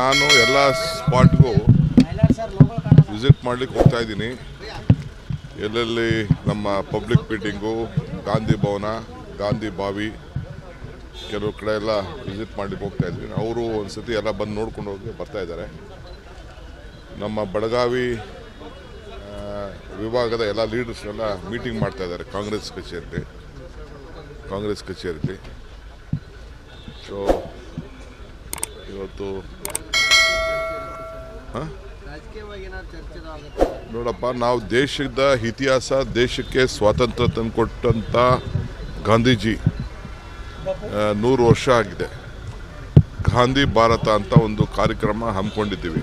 ನಾನು ಎಲ್ಲ ಸ್ಪಾಟ್ಗೂ ವಿಸಿಟ್ ಮಾಡ್ಲಿಕ್ಕೆ ಹೋಗ್ತಾ ಇದ್ದೀನಿ. ಎಲ್ಲೆಲ್ಲಿ ನಮ್ಮ ಪಬ್ಲಿಕ್ ಮೀಟಿಂಗು, ಗಾಂಧಿ ಭವನ, ಗಾಂಧಿ ಬಾವಿ, ಕೆಲವು ಕಡೆ ಎಲ್ಲ ವಿಸಿಟ್ ಮಾಡಲಿಕ್ಕೆ ಹೋಗ್ತಾ ಇದ್ದೀನಿ. ಅವರು ಒಂದು ಸತಿ ಎಲ್ಲ ಬಂದು ನೋಡ್ಕೊಂಡು ಹೋಗಿ ಬರ್ತಾ ಇದ್ದಾರೆ. ನಮ್ಮ ಬೆಳಗಾವಿ ವಿಭಾಗದ ಎಲ್ಲ ಲೀಡರ್ಸ್ನೆಲ್ಲ ಮೀಟಿಂಗ್ ಮಾಡ್ತಾ ಇದ್ದಾರೆ ಕಾಂಗ್ರೆಸ್ ಕಚೇರಿ ಕಾಂಗ್ರೆಸ್ ಕಚೇರಿಲಿ. ಸೊ ಇವತ್ತು? ಹಾಂ? ನೋಡಪ್ಪ, ನಾವು ದೇಶದ ಇತಿಹಾಸ, ದೇಶಕ್ಕೆ ಸ್ವಾತಂತ್ರ್ಯ ತಂದುಕೊಟ್ಟಂಥ ಗಾಂಧೀಜಿ ನೂರು ವರ್ಷ ಆಗಿದೆ. ಗಾಂಧಿ ಭಾರತ ಅಂತ ಒಂದು ಕಾರ್ಯಕ್ರಮ ಹಮ್ಮಿಕೊಂಡಿದ್ದೀವಿ.